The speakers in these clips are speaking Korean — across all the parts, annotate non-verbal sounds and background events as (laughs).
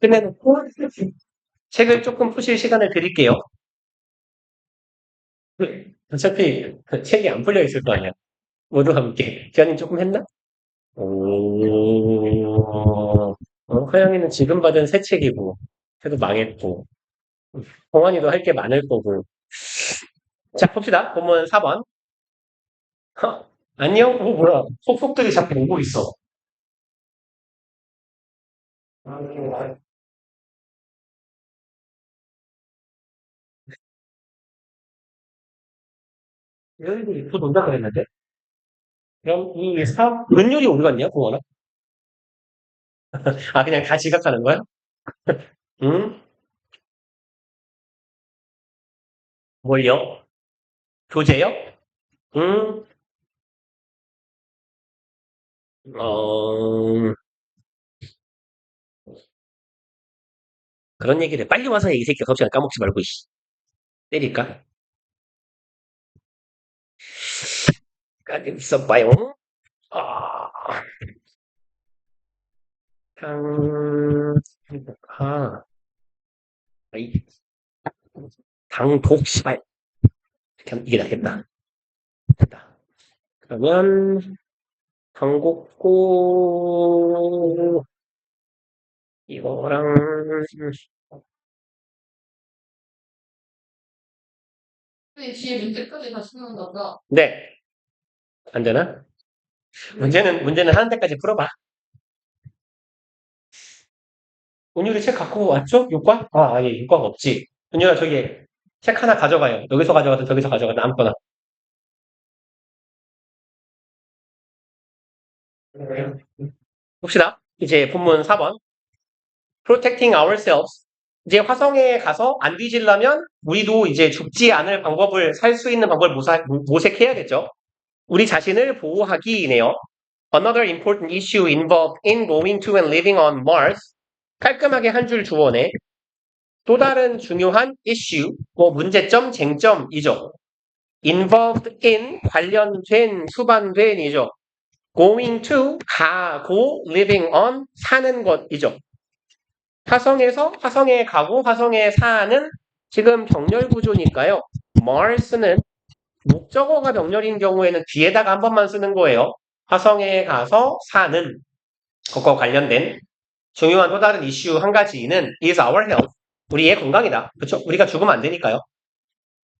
끝내놓고 책을 조금 푸실 시간을 드릴게요. 어차피 그 책이 안 풀려 있을 거 아니야. 모두 함께. 기아님 조금 했나? 오, 어, 허영이는 지금 받은 새 책이고, 걔도 망했고, 홍환이도 할 게 많을 거고. 자, 봅시다. 본문 4번. 허, 안녕? 어, 뭐야. 속속들이 자꾸 오고 있어. 여기도 또 논다 그랬는데? 그럼 이 사, 은율이 어디 갔냐, 공원아? 아, 그냥 다 지각하는 거야? (laughs) 응? 뭘요? 교재요? 응? 어, 그런 얘기를 빨리 와서 해, 이 새끼 갑자기 까먹지 말고, 이씨. 때릴까? 까지 있어봐요. 아, 당, 아, 아이, 당독, 하면 이게 낫겠다. 됐다. 그러면, 당곡고, 이거랑, 근데 뒤에 문제까지 다 쓰는 거가 네. 안 되나? 문제는, 문제는 하는 데까지 풀어봐. 은율이 책 갖고 왔죠? 육과? 아, 아니, 육과가 없지. 은율아, 저기, 책 하나 가져가요. 여기서 가져가든 저기서 가져가든 아무거나. 봅시다. 이제 본문 4번. Protecting ourselves. 이제 화성에 가서 안 뒤질려면 우리도 이제 죽지 않을 방법을 살 수 있는 방법을 모색해야겠죠. 우리 자신을 보호하기네요. Another important issue involved in going to and living on Mars. 깔끔하게 한 줄 주어내. 또 다른 중요한 issue, 뭐 문제점, 쟁점이죠. involved in 관련된, 수반된이죠. going to 가고 living on 사는 것이죠. 화성에서 화성에 가고 화성에 사는 지금 병렬 구조니까요. Mars는 목적어가 병렬인 경우에는 뒤에다가 한 번만 쓰는 거예요. 화성에 가서 사는 것과 관련된 중요한 또 다른 이슈 한 가지는 is our health. 우리의 건강이다. 그렇죠? 우리가 죽으면 안 되니까요.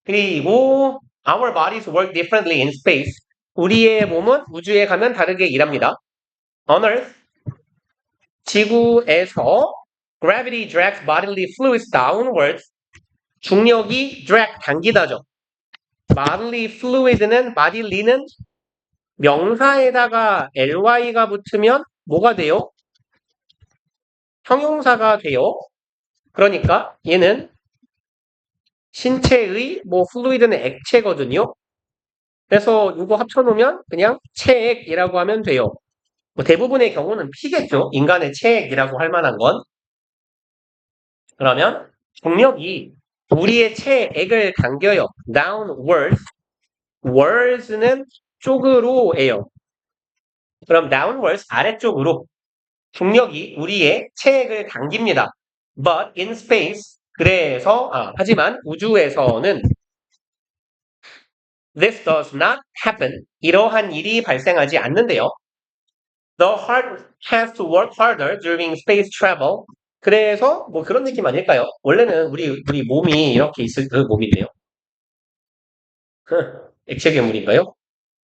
그리고 our bodies work differently in space. 우리의 몸은 우주에 가면 다르게 일합니다. On Earth, 지구에서 gravity drags bodily fluids downwards. 중력이 drag 당기다죠. bodily fluid는 body는 명사에다가 ly가 붙으면 뭐가 돼요? 형용사가 돼요. 그러니까 얘는 신체의 뭐 fluid는 액체거든요. 그래서 이거 합쳐놓으면 그냥 체액이라고 하면 돼요. 뭐 대부분의 경우는 피겠죠. 인간의 체액이라고 할 만한 건. 그러면 중력이 우리의 체액을 당겨요. downwards. words는 쪽으로예요. 그럼 downwards 아래쪽으로 중력이 우리의 체액을 당깁니다. But in space 그래서 아, 하지만 우주에서는 This does not happen. 이러한 일이 발생하지 않는데요. The heart has to work harder during space travel. 그래서 뭐 그런 느낌 아닐까요? 원래는 우리 우리 몸이 이렇게 있을 그 몸인데요. (laughs) 액체 괴물인가요?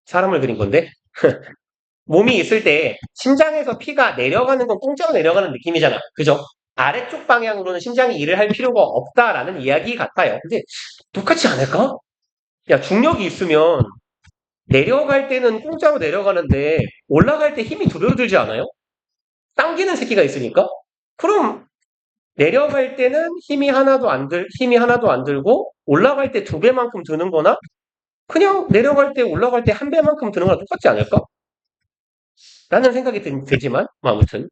사람을 그린 건데. (laughs) 몸이 있을 때 심장에서 피가 내려가는 건 공짜로 내려가는 느낌이잖아. 그죠? 아래쪽 방향으로는 심장이 일을 할 필요가 없다라는 이야기 같아요. 근데 똑같지 않을까? 야, 중력이 있으면 내려갈 때는 공짜로 내려가는데 올라갈 때 힘이 두 배로 들지 않아요? 당기는 새끼가 있으니까? 그럼 내려갈 때는 힘이 하나도 안 들, 힘이 하나도 안 들고 올라갈 때 두 배만큼 드는 거나 그냥 내려갈 때 올라갈 때 한 배만큼 드는 거랑 똑같지 않을까? 라는 생각이 드, 들지만 뭐 아무튼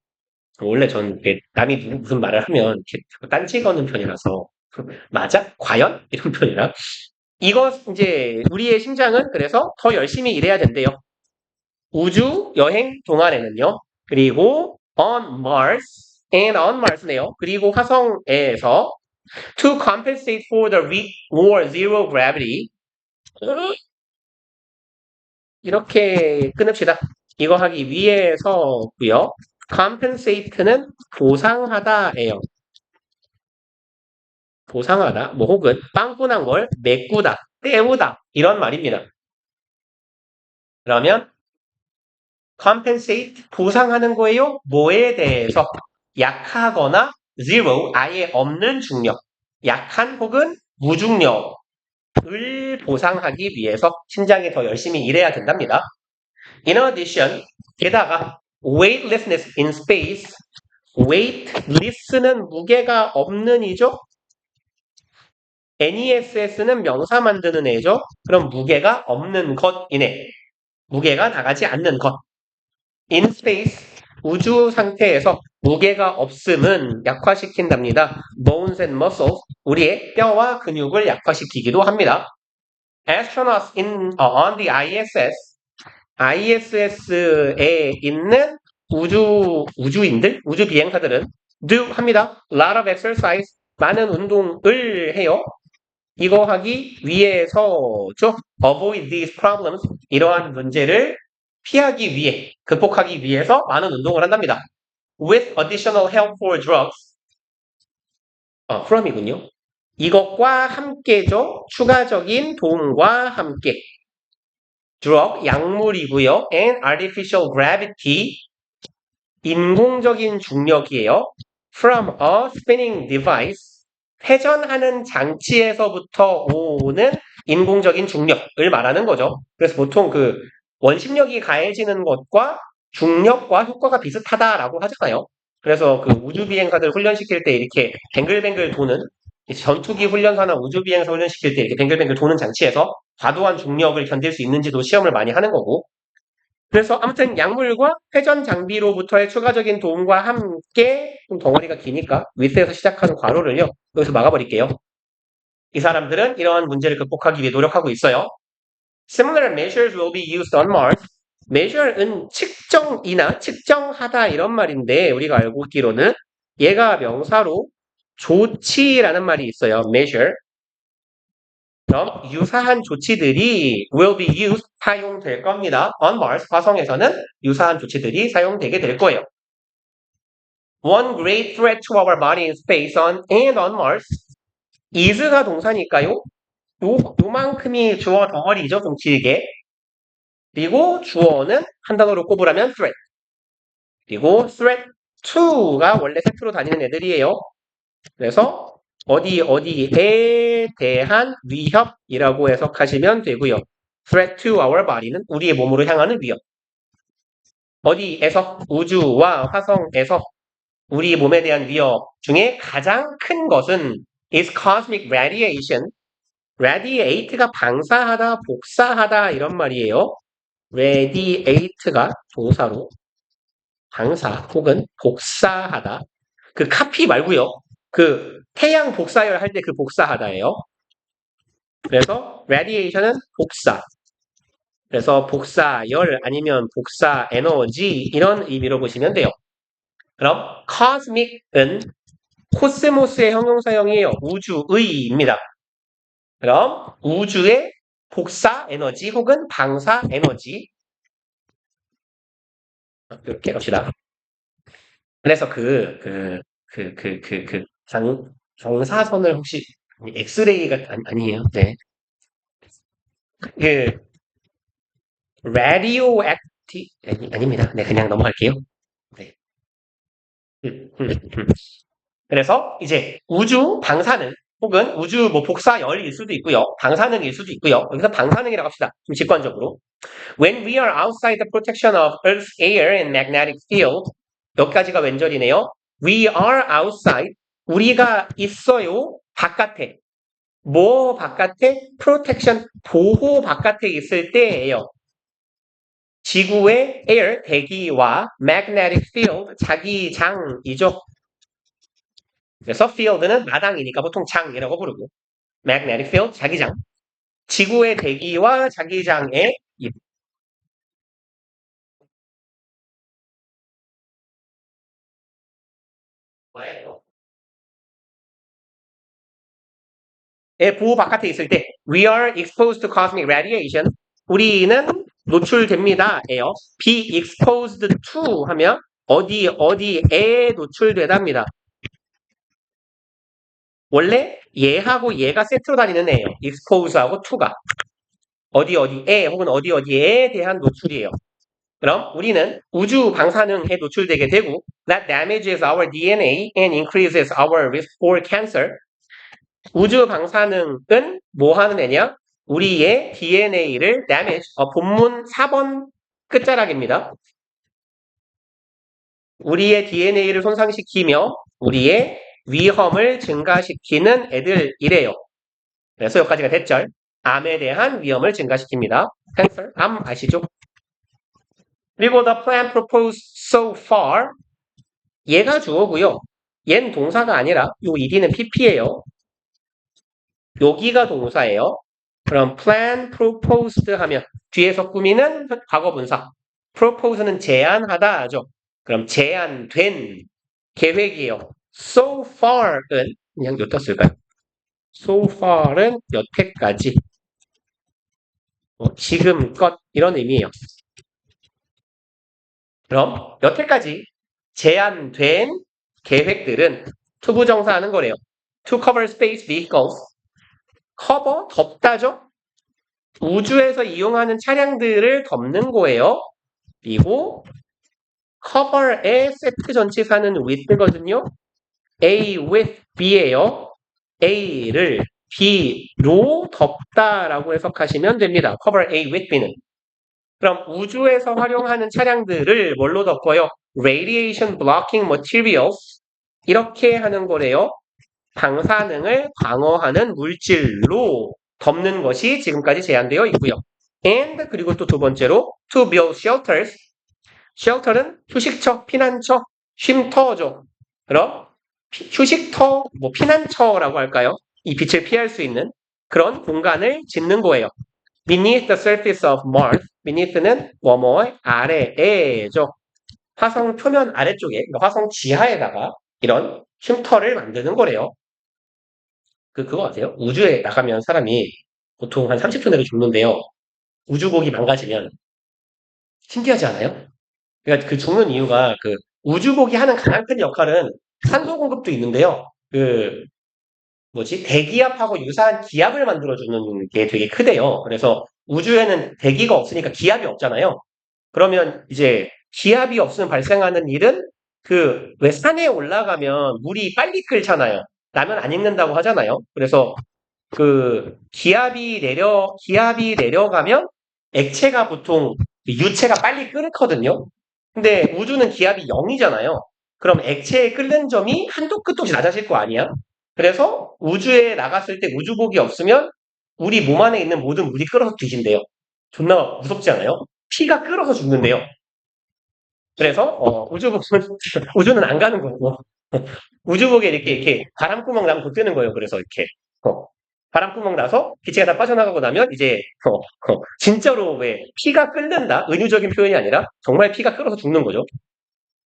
원래 전 남이 누- 무슨 말을 하면 딴지 거는 편이라서 맞아? 과연? 이런 편이라 이거 이제 우리의 심장은 그래서 더 열심히 일해야 된대요. 우주 여행 동안에는요. 그리고 on Mars and on Mars네요. 그리고 화성에서 to compensate for the weak or zero gravity 이렇게 끊읍시다. 이거 하기 위해서고요. compensate는 보상하다예요. 보상하다, 뭐 혹은 빵꾸난 걸 메꾸다, 때우다 이런 말입니다. 그러면 compensate 보상하는 거예요. 뭐에 대해서 약하거나 zero 아예 없는 중력, 약한 혹은 무중력을 보상하기 위해서 심장이 더 열심히 일해야 된답니다. In addition, 게다가 weightlessness in space, weightless는 무게가 없는 이죠. NESS는 명사 만드는 애죠. 그럼 무게가 없는 것이네. 무게가 나가지 않는 것. In space, 우주 상태에서 무게가 없음은 약화시킨답니다. Bones and muscles, 우리의 뼈와 근육을 약화시키기도 합니다. Astronauts in, 어, on the ISS, ISS에 있는 우주, 우주인들, 우주 비행사들은 do 합니다. lot of exercise, 많은 운동을 해요. 이거 하기 위해서죠. avoid these problems, 이러한 문제를 피하기 위해, 극복하기 위해서 많은 운동을 한답니다. with additional help for drugs. 어, from이군요. 이것과 함께죠. 추가적인 도움과 함께. drug, 약물이고요. and artificial gravity, 인공적인 중력이에요. from a spinning device, 회전하는 장치에서부터 오는 인공적인 중력을 말하는 거죠. 그래서 보통 그 원심력이 가해지는 것과 중력과 효과가 비슷하다라고 하잖아요. 그래서 그 우주 비행사들 훈련시킬 때 이렇게 뱅글뱅글 도는 전투기 훈련사나 우주 비행사 훈련시킬 때 이렇게 뱅글뱅글 도는 장치에서 과도한 중력을 견딜 수 있는지도 시험을 많이 하는 거고. 그래서 아무튼 약물과 회전 장비로부터의 추가적인 도움과 함께 좀 덩어리가 기니까 윗에서 시작하는 괄호를요. 여기서 막아버릴게요. 이 사람들은 이러한 문제를 극복하기 위해 노력하고 있어요. Similar measures will be used on Mars. measure은 측정이나 측정하다 이런 말인데 우리가 알고 있기로는 얘가 명사로 조치라는 말이 있어요. measure. 그럼 유사한 조치들이 will be used 사용될 겁니다. on Mars 화성에서는 유사한 조치들이 사용되게 될 거예요. One great threat to our body in space on and on Mars. is가 동사니까요. 요, 요만큼이 주어 덩어리죠. 좀 길게. 그리고 주어는 한 단어로 꼽으라면 threat. 그리고 threat to가 원래 세트로 다니는 애들이에요. 그래서 어디 어디에 대한 위협이라고 해석하시면 되고요. threat to our body는 우리의 몸으로 향하는 위협. 어디에서 우주와 화성에서 우리 몸에 대한 위협 중에 가장 큰 것은 is cosmic radiation. Radiate가 방사하다, 복사하다 이런 말이에요. radiate가 동사로 방사 혹은 복사하다. 그 카피 말고요. 그 태양 복사열 할 때 그 복사하다예요. 그래서 radiation은 복사. 그래서 복사열 아니면 복사 에너지 이런 의미로 보시면 돼요. 그럼 cosmic은 코스모스의 형용사형이에요. 우주의입니다. 그럼 우주의 복사 에너지 혹은 방사 에너지 이렇게 갑시다. 그래서 그, 그, 그, 그, 그, 그, 장, 정사선을 혹시, 엑스레이가 아니, 아니 에요. 네. 그, 라디오 액티, 아니, 아닙니다. 네, 그냥 넘어갈게요. 네. 음, 음, 음. 그래서 이제 우주 방사능 혹은 우주 뭐 복사 열일 수도 있고요. 방사능일 수도 있고요. 여기서 방사능이라고 합시다. 좀 직관적으로. When we are outside the protection of Earth's air and magnetic field 여기까지가 왼절이네요. We are outside. 우리가 있어요. 바깥에. 뭐 바깥에? protection, 보호 바깥에 있을 때예요. 지구의 air, 대기와 magnetic field, 자기장이죠. 그래서 field는 마당이니까 보통 장이라고 부르고 magnetic field, 자기장. 지구의 대기와 자기장의 의 보호 바깥에 있을 때 we are exposed to cosmic radiation 우리는 노출됩니다. 에요. be exposed to 하면 어디 어디에 노출되답니다. 원래 얘하고 얘가 세트로 다니는 애예요. expose하고 to가 어디 어디에 혹은 어디 어디에 대한 노출이에요. 그럼 우리는 우주 방사능에 노출되게 되고 that damages our DNA and increases our risk for cancer. 우주 방사능은 뭐 하는 애냐? 우리의 DNA를 damage, 어, 본문 4번 끝자락입니다. 우리의 DNA를 손상시키며 우리의 위험을 증가시키는 애들이래요. 그래서 여기까지가 됐죠. 암에 대한 위험을 증가시킵니다. cancer, 암 아시죠? 그리고 the plan proposed so far 얘가 주어고요. 얜 동사가 아니라 요 ed는 pp예요. 여기가 동사예요. 그럼 plan proposed 하면 뒤에서 꾸미는 과거 분사. propose는 제안하다 하죠. 그럼 제안된 계획이에요. So far은 그냥 몇 떴을까요? so far은 여태까지 뭐 지금껏 이런 의미예요. 그럼 여태까지 제안된 계획들은 투부정사하는 거래요. to cover space vehicles 커버 덮다죠. 우주에서 이용하는 차량들을 덮는 거예요. 그리고 cover의 세트 전치사는 with거든요. A with B예요. A를 B로 덮다라고 해석하시면 됩니다. cover A with B는. 그럼 우주에서 활용하는 차량들을 뭘로 덮어요? radiation blocking materials 이렇게 하는 거래요. 방사능을 방어하는 물질로 덮는 것이 지금까지 제한되어 있고요. and 그리고 또 두 번째로 to build shelters. shelter는 휴식처, 피난처, 쉼터죠. 그럼 피- 휴식터, 뭐 피난처라고 할까요? 이 빛을 피할 수 있는 그런 공간을 짓는 거예요. beneath the surface of Mars. beneath는 뭐뭐의 아래에죠. 화성 표면 아래쪽에, 그러니까 화성 지하에다가 이런 쉼터를 만드는 거래요. 그, 그거 아세요? 우주에 나가면 사람이 보통 한 30초 내로 죽는데요. 우주복이 망가지면 신기하지 않아요? 그러니까 그 죽는 이유가 그 우주복이 하는 가장 큰 역할은 산소 공급도 있는데요. 그 뭐지 대기압하고 유사한 기압을 만들어주는 게 되게 크대요. 그래서 우주에는 대기가 없으니까 기압이 없잖아요. 그러면 이제 기압이 없으면 발생하는 일은 그 왜 산에 올라가면 물이 빨리 끓잖아요. 라면 안 익는다고 하잖아요. 그래서 그 기압이 내려 기압이 내려가면 액체가 보통 유체가 빨리 끓거든요. 근데 우주는 기압이 0이잖아요. 그럼 액체의 끓는 점이 한도 끝도 낮아질 거 아니야? 그래서 우주에 나갔을 때 우주복이 없으면 우리 몸 안에 있는 모든 물이 끓어서 뒤진대요. 존나 무섭지 않아요? 피가 끓어서 죽는데요. 그래서 어, 우주복은 (laughs) 우주는 안 가는 거고 (laughs) 우주복에 이렇게 이렇게 바람구멍 나면 못 뜨는 거예요. 그래서 이렇게 어, 바람구멍 나서 기체가 다 빠져나가고 나면 이제 어, 어, 진짜로 왜 피가 끓는다 은유적인 표현이 아니라 정말 피가 끓어서 죽는 거죠.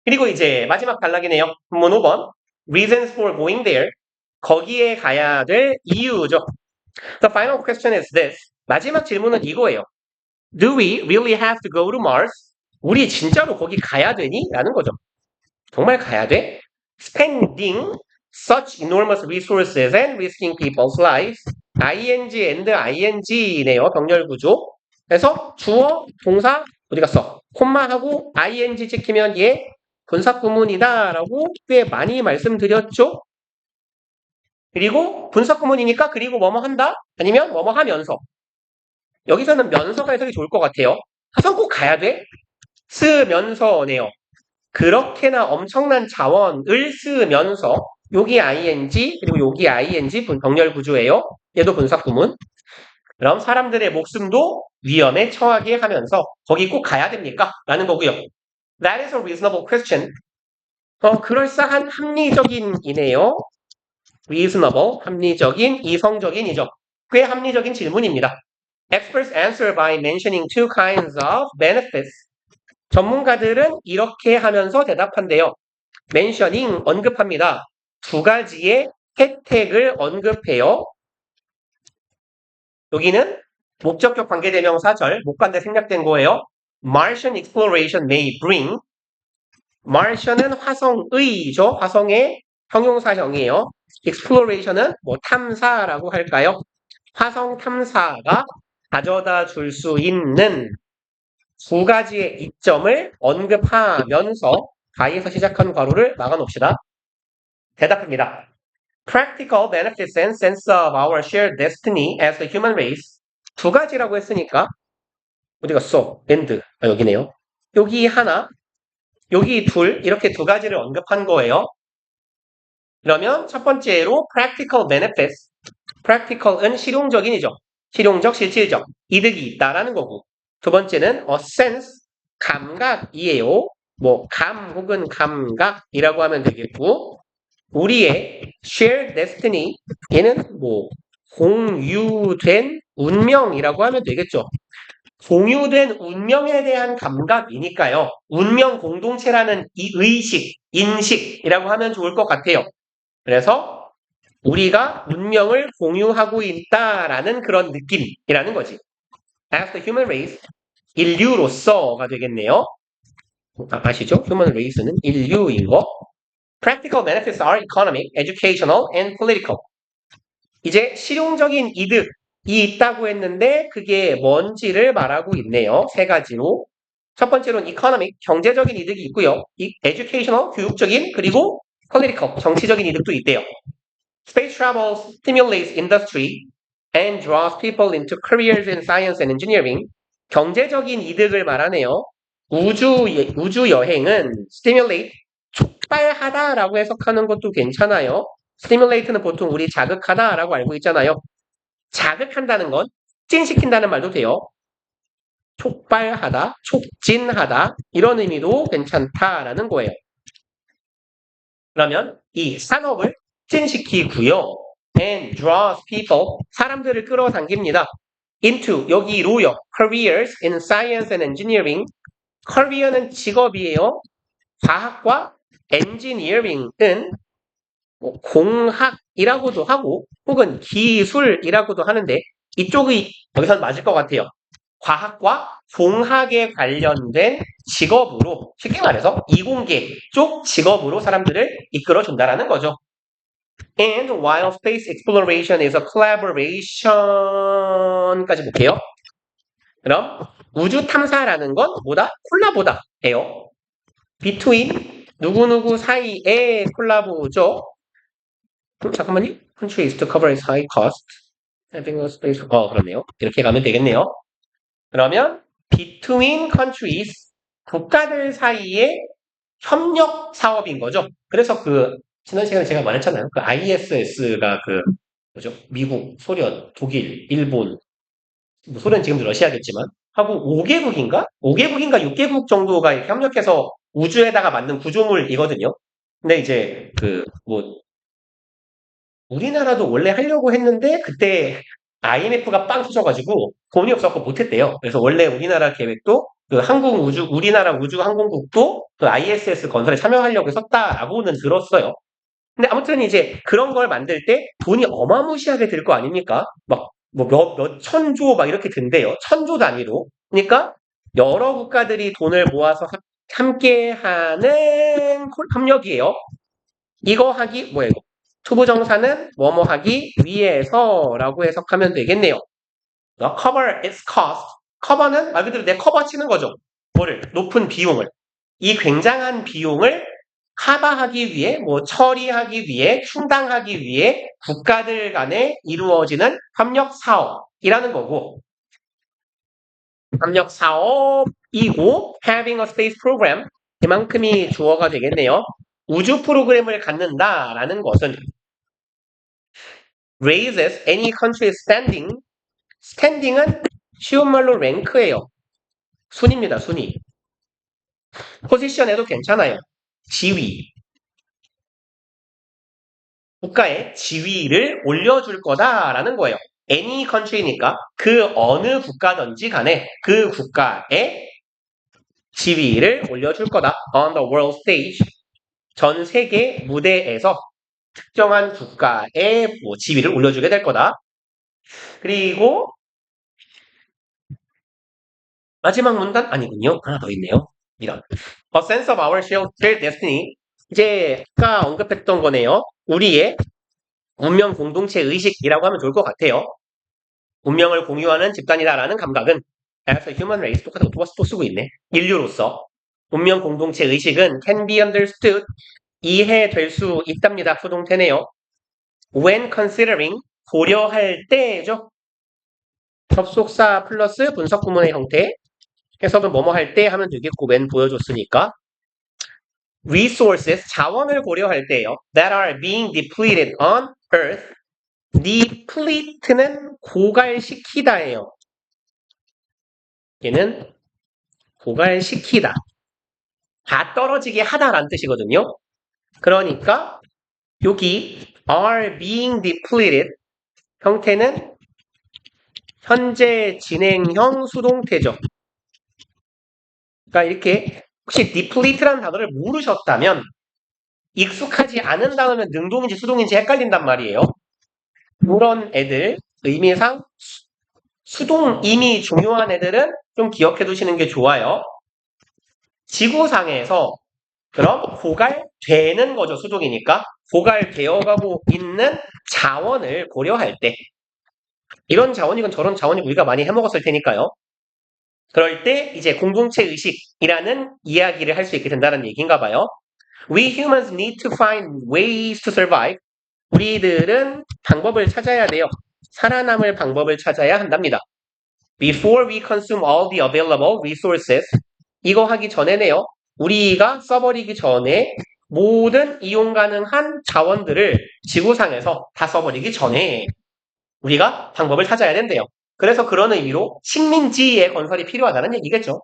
그리고 이제 마지막 단락이네요. 본문 5번 reasons for going there 거기에 가야 될 이유죠. The final question is this. 마지막 질문은 이거예요. Do we really have to go to Mars? 우리 진짜로 거기 가야 되니? 라는 거죠. 정말 가야 돼? Spending such enormous resources and risking people's lives. ing and ing네요. 병렬 구조. 그래서 주어, 동사 어디 갔어? 콤마하고 ing 찍히면 얘 분사 구문이다라고 꽤 많이 말씀드렸죠. 그리고 분사 구문이니까 그리고 뭐뭐 한다? 아니면 뭐뭐 하면서. 여기서는 면서가 해석이 좋을 것 같아요. 하선 꼭 가야 돼? 쓰면서네요. 그렇게나 엄청난 자원을 쓰면서 여기 ing 그리고 여기 ing 분- 병렬 구조예요. 얘도 분사 구문. 그럼 사람들의 목숨도 위험에 처하게 하면서 거기 꼭 가야 됩니까? 라는 거고요. That is a reasonable question. 어, 그럴싸한 합리적인 이네요. reasonable, 합리적인, 이성적인이죠. 꽤 합리적인 질문입니다. Experts answer by mentioning two kinds of benefits. 전문가들은 이렇게 하면서 대답한대요. mentioning 언급합니다. 두 가지의 혜택을 언급해요. 여기는 목적격 관계대명사 절 목관대 생략된 거예요. Martian exploration may bring Martian은 화성의죠. 화성의 형용사형이에요. exploration은 뭐 탐사라고 할까요? 화성 탐사가 가져다 줄 수 있는 두 가지의 이점을 언급하면서 가에서 시작한 괄호를 막아놓읍시다. 대답합니다. Practical benefits and sense of our shared destiny as a human race. 두 가지라고 했으니까 어디 갔어? and 아, 여기네요. 여기 하나, 여기 둘 이렇게 두 가지를 언급한 거예요. 그러면 첫 번째로 practical benefits. practical은 실용적인이죠. 실용적, 실질적 이득이 있다라는 거고. 두 번째는 a sense 감각이에요. 뭐 감 혹은 감각이라고 하면 되겠고 우리의 shared destiny 얘는 뭐 공유된 운명이라고 하면 되겠죠. 공유된 운명에 대한 감각이니까요. 운명 공동체라는 이 의식, 인식이라고 하면 좋을 것 같아요. 그래서 우리가 운명을 공유하고 있다라는 그런 느낌이라는 거지. As the human race, 인류로서가 되겠네요. 아, 아시죠? human race는 인류인 거. Practical benefits are economic, educational, and political. 이제 실용적인 이득 이 있다고 했는데 그게 뭔지를 말하고 있네요. 세 가지로. 첫 번째로는 economic, 경제적인 이득이 있고요. 이 educational, 교육적인, 그리고 political, 정치적인 이득도 있대요. Space travel stimulates industry and draws people into careers in science and engineering. 경제적인 이득을 말하네요. 우주, 우주 여행은 stimulate, 촉발하다라고 해석하는 것도 괜찮아요. stimulate는 보통 우리 자극하다라고 알고 있잖아요. 자극한다는 건 촉진시킨다는 말도 돼요. 촉발하다, 촉진하다 이런 의미도 괜찮다라는 거예요. 그러면 이 산업을 촉진시키고요. and draws people 사람들을 끌어당깁니다. into 여기로요. careers in science and engineering career는 직업이에요. 과학과 engineering은 뭐 공학이라고도 하고 혹은 기술이라고도 하는데 이쪽이 여기선 맞을 것 같아요. 과학과 공학에 관련된 직업으로 쉽게 말해서 이공계 쪽 직업으로 사람들을 이끌어 준다라는 거죠. And while space exploration is a collaboration까지 볼게요. 그럼 우주 탐사라는 건 뭐다? 콜라보다예요. between 누구누구 사이의 콜라보죠. 음, 잠깐만요. countries to cover its high cost. having a space. 어, 그렇네요. 이렇게 가면 되겠네요. 그러면 between countries 국가들 사이의 협력 사업인 거죠. 그래서 그 지난 시간에 제가 말했잖아요. 그 ISS가 그 뭐죠? 미국, 소련, 독일, 일본, 뭐 소련 지금도 러시아겠지만 하고 5개국인가? 5개국인가 6개국 정도가 협력해서 우주에다가 만든 구조물이거든요. 근데 이제 그 뭐 우리나라도 원래 하려고 했는데 그때 IMF가 빵 터져가지고 돈이 없어서 못했대요. 그래서 원래 우리나라 계획도 그 한국 우주 우리나라 우주 항공국도 그 ISS 건설에 참여하려고 했었다라고는 들었어요. 근데 아무튼 이제 그런 걸 만들 때 돈이 어마무시하게 들 거 아닙니까? 막 뭐 몇, 몇 천조 막 이렇게 든대요. 천조 단위로. 그러니까 여러 국가들이 돈을 모아서 하- 함께 하는 콜- 협력이에요. 이거 하기 뭐야 이거? 투부정사는 뭐뭐 하기 위해서라고 해석하면 되겠네요. 어, cover its cost. 커버는 말 그대로 내 커버 치는 거죠. 뭐를? 높은 비용을. 이 굉장한 비용을 커버하기 위해, 뭐 처리하기 위해, 충당하기 위해 국가들 간에 이루어지는 협력 사업이라는 거고 협력 사업이고 having a space program 이만큼이 주어가 되겠네요. 우주 프로그램을 갖는다라는 것은 raises any country's standing standing은 쉬운 말로 랭크예요. 순위입니다. 순위. 포지션에도 괜찮아요. 지위. 국가의 지위를 올려줄 거다라는 거예요. any country니까 그 어느 국가든지 간에 그 국가의 지위를 올려줄 거다. on the world stage. 전 세계 무대에서 특정한 국가의 뭐 지위를 올려주게 될 거다. 그리고 마지막 문단 아니군요. 하나 더 있네요. 이런. A sense of our shared destiny. 이제 아까 언급했던 거네요. 우리의 운명 공동체 의식이라고 하면 좋을 것 같아요. 운명을 공유하는 집단이다라는 감각은 as a human race 똑같은 거 또 쓰고 있네. 인류로서 운명 공동체 의식은 can be understood 이해될 수 있답니다. 수동태네요. when considering 고려할 때죠. 접속사 플러스 분석 구문의 형태. 해석은 뭐뭐 할 때 하면 되겠고 when 보여줬으니까. resources 자원을 고려할 때요. that are being depleted on earth. deplete는 고갈시키다예요. 얘는 고갈시키다. 다 떨어지게 하다라는 뜻이거든요. 그러니까 여기 are being depleted 형태는 현재 진행형 수동태죠. 그러니까 이렇게 혹시 deplete라는 단어를 모르셨다면 익숙하지 않은 단어면 능동인지 수동인지 헷갈린단 말이에요. 그런 애들 의미상 수- 수동 이미 중요한 애들은 좀 기억해 두시는 게 좋아요. 지구상에서 그럼 고갈되는 거죠 수동이니까 고갈되어가고 있는 자원을 고려할 때 이런 자원이건 저런 자원이 우리가 많이 해먹었을 테니까요. 그럴 때 이제 공동체 의식이라는 이야기를 할 수 있게 된다는 얘기인가 봐요. We humans need to find ways to survive. 우리들은 방법을 찾아야 돼요. 살아남을 방법을 찾아야 한답니다. Before we consume all the available resources. 이거 하기 전에네요. 우리가 써버리기 전에 모든 이용 가능한 자원들을 지구상에서 다 써버리기 전에 우리가 방법을 찾아야 된대요. 그래서 그런 의미로 식민지의 건설이 필요하다는 얘기겠죠.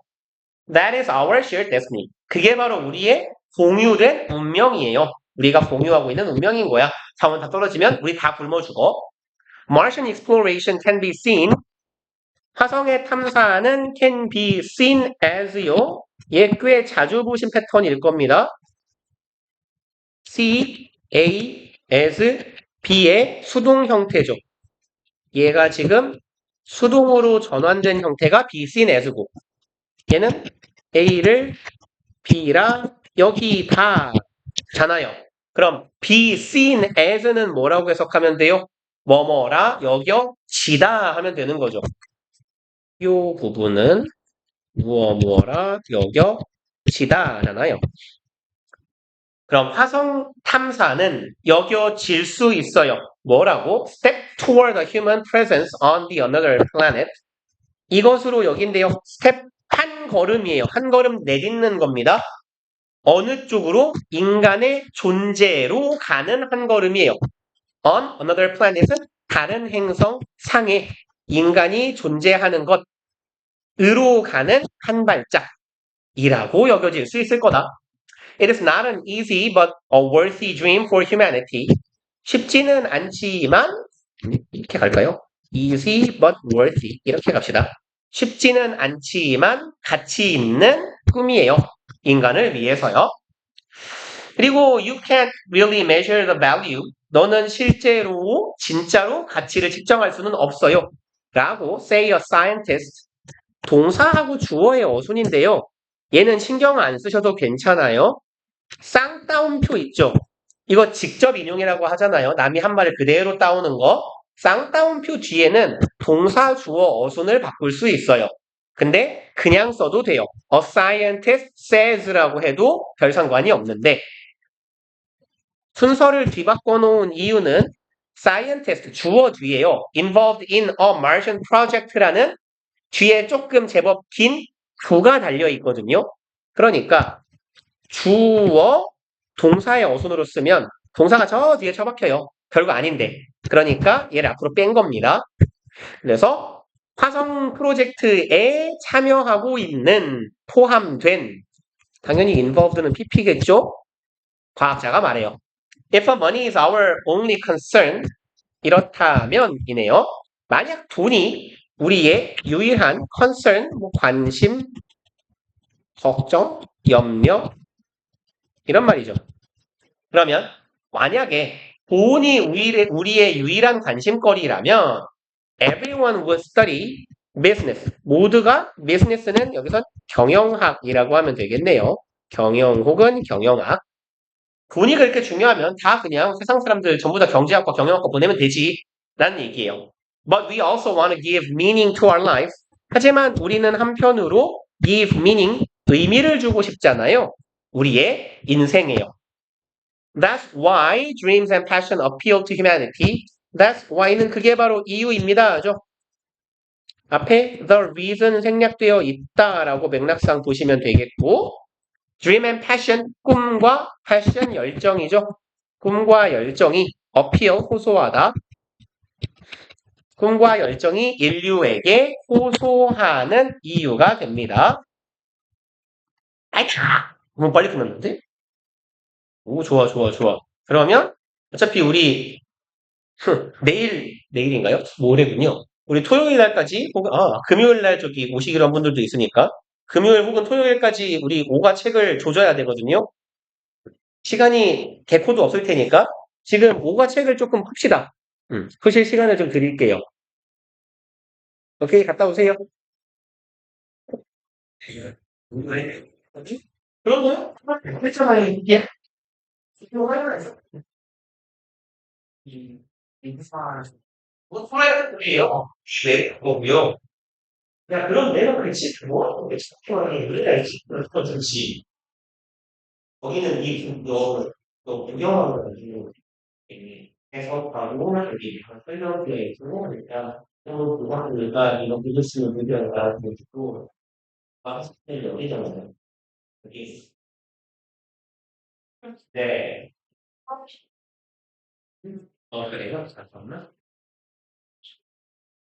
That is our shared destiny. 그게 바로 우리의 공유된 운명이에요. 우리가 공유하고 있는 운명인 거야. 자원 다 떨어지면 우리 다 굶어 죽어. Martian exploration can be seen. 화성의 탐사는 can be seen as요. 얘꽤 자주 보신 패턴일 겁니다. C, A, S, B의 수동 형태죠. 얘가 지금 수동으로 전환된 형태가 be seen as고 얘는 A를 B라 여기 다 잖아요. 그럼 be seen as는 뭐라고 해석하면 돼요? 뭐뭐라 여겨지다 하면 되는 거죠. 이 부분은 무어 무어라 여겨 지다잖아요. 그럼 화성 탐사는 여겨질 수 있어요. 뭐라고? Step toward a human presence on the another planet. 이것으로 여긴데요. 스텝 한 걸음이에요. 한 걸음 내딛는 겁니다. 어느 쪽으로? 인간의 존재로 가는 한 걸음이에요. On another planet은 다른 행성 상에 인간이 존재하는 것으로 가는 한 발짝이라고 여겨질 수 있을 거다. It is not an easy but a worthy dream for humanity. 쉽지는 않지만 이렇게 갈까요? Easy but worthy 이렇게 갑시다. 쉽지는 않지만 가치 있는 꿈이에요. 인간을 위해서요. 그리고 you can't really measure the value. 너는 실제로 진짜로 가치를 측정할 수는 없어요. 라고 say a scientist. 동사하고 주어의 어순인데요. 얘는 신경 안 쓰셔도 괜찮아요. 쌍따옴표 있죠? 이거 직접 인용이라고 하잖아요. 남이 한 말을 그대로 따오는 거. 쌍따옴표 뒤에는 동사, 주어, 어순을 바꿀 수 있어요. 근데 그냥 써도 돼요. A scientist says라고 해도 별 상관이 없는데 순서를 뒤바꿔 놓은 이유는 scientist 주어 뒤에요. involved in a Martian project라는 뒤에 조금 제법 긴 주가 달려 있거든요. 그러니까 주어 동사의 어순으로 쓰면 동사가 저 뒤에 처박혀요. 별거 아닌데. 그러니까 얘를 앞으로 뺀 겁니다. 그래서 화성 프로젝트에 참여하고 있는 포함된 당연히 involved는 PP겠죠? 과학자가 말해요. If money is our only concern 이렇다면 이네요. 만약 돈이 우리의 유일한 concern, 뭐 관심, 걱정, 염려 이런 말이죠. 그러면 만약에 보온이 우리의, 우리의 유일한 관심거리라면 everyone would study business. 모두가 business는 여기서 경영학이라고 하면 되겠네요. 경영 혹은 경영학. 돈이 그렇게 중요하면 다 그냥 세상 사람들 전부 다 경제학과 경영학과 보내면 되지. 라는 얘기예요. But we also want to give meaning to our life. 하지만 우리는 한편으로 give meaning, 의미를 주고 싶잖아요. 우리의 인생에요. That's why dreams and passion appeal to humanity. That's why는 그게 바로 이유입니다. 죠 앞에 the reason 생략되어 있다라고 맥락상 보시면 되겠고 dream and passion 꿈과 passion 열정이죠. 꿈과 열정이 appeal 호소하다. 꿈과 열정이 인류에게 호소하는 이유가 됩니다. 아이차! 너무 빨리 끝났는데? 오, 좋아, 좋아, 좋아. 그러면 어차피 우리 흠, 내일, 내일인가요? 모레군요. 우리 토요일 날까지, 혹은, 아, 금요일 날 저기 오시기로 한 분들도 있으니까, 금요일 혹은 토요일까지 우리 오가 책을 조져야 되거든요. 시간이 개코도 없을 테니까, 지금 오가 책을 조금 풉시다. 음, 푸실 시간을 좀 드릴게요. 오케이, 갔다 오세요. 그런 거요? 했잖아요, 예. 뭐 소라예요? 네, 뭐고요? 야, 그럼 내가 그렇지. 뭐, 왜 착하게 그래? 그렇지. 거기는 이, 너, 너 구경하는 해석하고, 여기 설명되어 있고, 그러니까, 또 그거니까 이거 믿으시면 문제가 되고, 마스터를 여기잖아요. 여기. 네. 어, 그래요? 잠깐만.